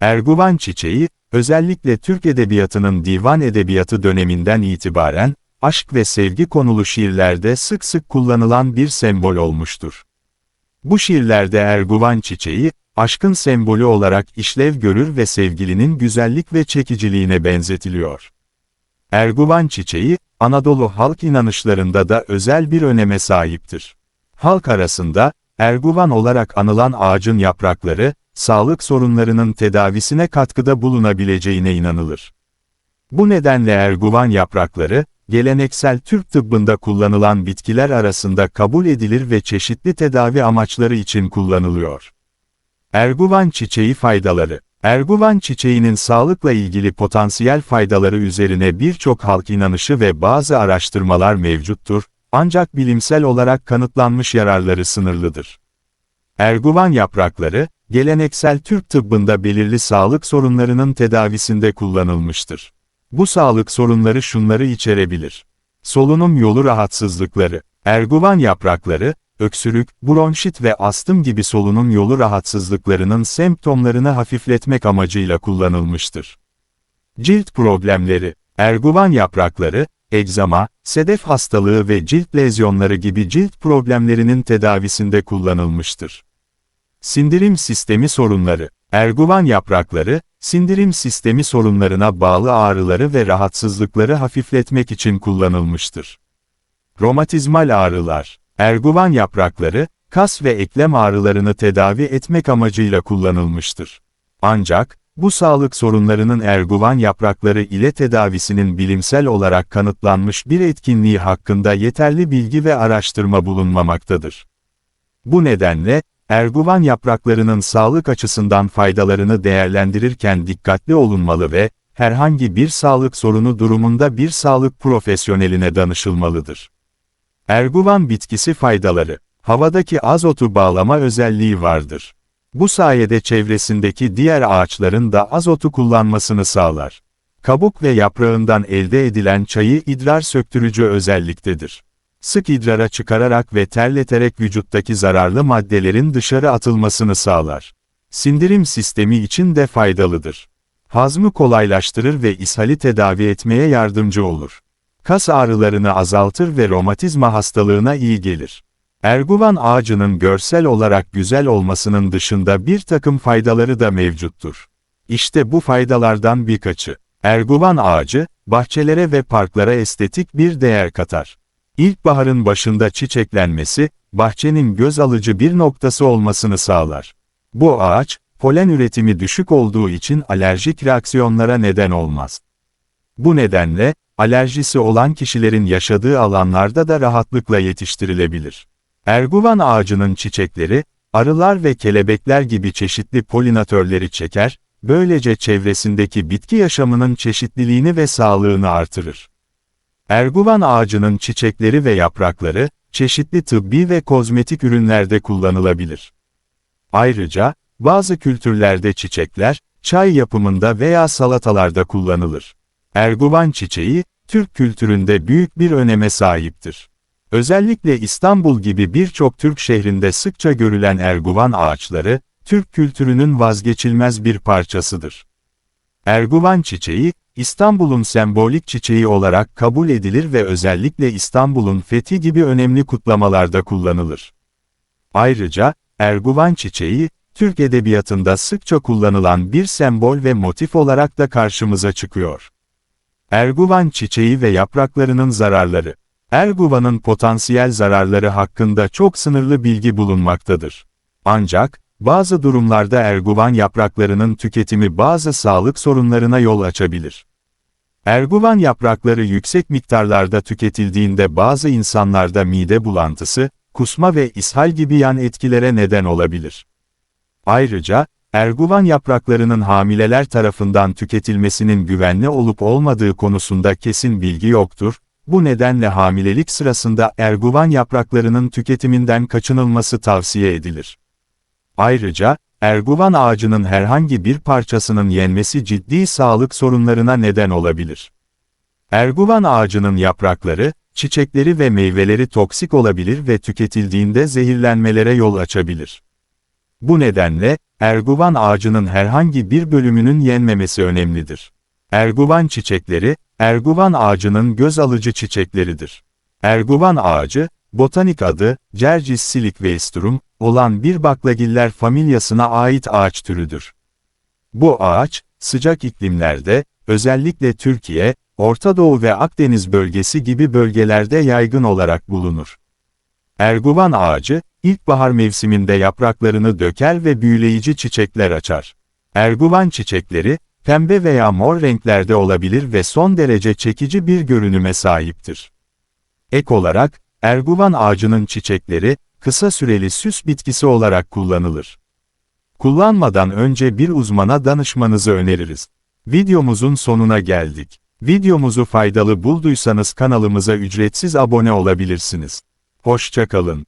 Erguvan çiçeği, özellikle Türk Edebiyatı'nın divan edebiyatı döneminden itibaren, aşk ve sevgi konulu şiirlerde sık sık kullanılan bir sembol olmuştur. Bu şiirlerde Erguvan çiçeği, aşkın sembolü olarak işlev görür ve sevgilinin güzellik ve çekiciliğine benzetiliyor. Erguvan çiçeği, Anadolu halk inanışlarında da özel bir öneme sahiptir. Halk arasında, Erguvan olarak anılan ağacın yaprakları, sağlık sorunlarının tedavisine katkıda bulunabileceğine inanılır. Bu nedenle Erguvan yaprakları, geleneksel Türk tıbbında kullanılan bitkiler arasında kabul edilir ve çeşitli tedavi amaçları için kullanılıyor. Erguvan çiçeği faydaları Erguvan çiçeğinin sağlıkla ilgili potansiyel faydaları üzerine birçok halk inanışı ve bazı araştırmalar mevcuttur, ancak bilimsel olarak kanıtlanmış yararları sınırlıdır. Erguvan yaprakları, geleneksel Türk tıbbında belirli sağlık sorunlarının tedavisinde kullanılmıştır. Bu sağlık sorunları şunları içerebilir. Solunum yolu rahatsızlıkları, erguvan yaprakları, öksürük, bronşit ve astım gibi solunum yolu rahatsızlıklarının semptomlarını hafifletmek amacıyla kullanılmıştır. Cilt problemleri, erguvan yaprakları, egzama, sedef hastalığı ve cilt lezyonları gibi cilt problemlerinin tedavisinde kullanılmıştır. Sindirim sistemi sorunları, erguvan yaprakları, sindirim sistemi sorunlarına bağlı ağrıları ve rahatsızlıkları hafifletmek için kullanılmıştır. Romatizmal ağrılar, erguvan yaprakları, kas ve eklem ağrılarını tedavi etmek amacıyla kullanılmıştır. Ancak, bu sağlık sorunlarının erguvan yaprakları ile tedavisinin bilimsel olarak kanıtlanmış bir etkinliği hakkında yeterli bilgi ve araştırma bulunmamaktadır. Bu nedenle, erguvan yapraklarının sağlık açısından faydalarını değerlendirirken dikkatli olunmalı ve, herhangi bir sağlık sorunu durumunda bir sağlık profesyoneline danışılmalıdır. Erguvan bitkisi faydaları, havadaki azotu bağlama özelliği vardır. Bu sayede çevresindeki diğer ağaçların da azotu kullanmasını sağlar. Kabuk ve yaprağından elde edilen çayı idrar söktürücü özelliktedir. Sık idrara çıkararak ve terleterek vücuttaki zararlı maddelerin dışarı atılmasını sağlar. Sindirim sistemi için de faydalıdır. Hazmı kolaylaştırır ve ishali tedavi etmeye yardımcı olur. Kas ağrılarını azaltır ve romatizma hastalığına iyi gelir. Erguvan ağacının görsel olarak güzel olmasının dışında bir takım faydaları da mevcuttur. İşte bu faydalardan birkaçı. Erguvan ağacı, bahçelere ve parklara estetik bir değer katar. İlkbaharın başında çiçeklenmesi, bahçenin göz alıcı bir noktası olmasını sağlar. Bu ağaç, polen üretimi düşük olduğu için alerjik reaksiyonlara neden olmaz. Bu nedenle, alerjisi olan kişilerin yaşadığı alanlarda da rahatlıkla yetiştirilebilir. Erguvan ağacının çiçekleri, arılar ve kelebekler gibi çeşitli polinatörleri çeker, böylece çevresindeki bitki yaşamının çeşitliliğini ve sağlığını artırır. Erguvan ağacının çiçekleri ve yaprakları, çeşitli tıbbi ve kozmetik ürünlerde kullanılabilir. Ayrıca, bazı kültürlerde çiçekler, çay yapımında veya salatalarda kullanılır. Erguvan çiçeği, Türk kültüründe büyük bir öneme sahiptir. Özellikle İstanbul gibi birçok Türk şehrinde sıkça görülen erguvan ağaçları, Türk kültürünün vazgeçilmez bir parçasıdır. Erguvan çiçeği, İstanbul'un sembolik çiçeği olarak kabul edilir ve özellikle İstanbul'un fethi gibi önemli kutlamalarda kullanılır. Ayrıca, Erguvan çiçeği, Türk edebiyatında sıkça kullanılan bir sembol ve motif olarak da karşımıza çıkıyor. Erguvan çiçeği ve yapraklarının zararları Erguvan'ın potansiyel zararları hakkında çok sınırlı bilgi bulunmaktadır. Ancak, bazı durumlarda erguvan yapraklarının tüketimi bazı sağlık sorunlarına yol açabilir. Erguvan yaprakları yüksek miktarlarda tüketildiğinde bazı insanlarda mide bulantısı, kusma ve ishal gibi yan etkilere neden olabilir. Ayrıca, erguvan yapraklarının hamileler tarafından tüketilmesinin güvenli olup olmadığı konusunda kesin bilgi yoktur, bu nedenle hamilelik sırasında erguvan yapraklarının tüketiminden kaçınılması tavsiye edilir. Ayrıca, erguvan ağacının herhangi bir parçasının yenmesi ciddi sağlık sorunlarına neden olabilir. Erguvan ağacının yaprakları, çiçekleri ve meyveleri toksik olabilir ve tüketildiğinde zehirlenmelere yol açabilir. Bu nedenle, erguvan ağacının herhangi bir bölümünün yenmemesi önemlidir. Erguvan çiçekleri, erguvan ağacının göz alıcı çiçekleridir. Erguvan ağacı, botanik adı, Cercis silkweistrum, olan bir baklagiller familyasına ait ağaç türüdür. Bu ağaç, sıcak iklimlerde, özellikle Türkiye, Orta Doğu ve Akdeniz bölgesi gibi bölgelerde yaygın olarak bulunur. Erguvan ağacı, ilkbahar mevsiminde yapraklarını döker ve büyüleyici çiçekler açar. Erguvan çiçekleri, pembe veya mor renklerde olabilir ve son derece çekici bir görünüme sahiptir. Ek olarak, erguvan ağacının çiçekleri, kısa süreli süs bitkisi olarak kullanılır. Kullanmadan önce bir uzmana danışmanızı öneririz. Videomuzun sonuna geldik. Videomuzu faydalı bulduysanız kanalımıza ücretsiz abone olabilirsiniz. Hoşçakalın.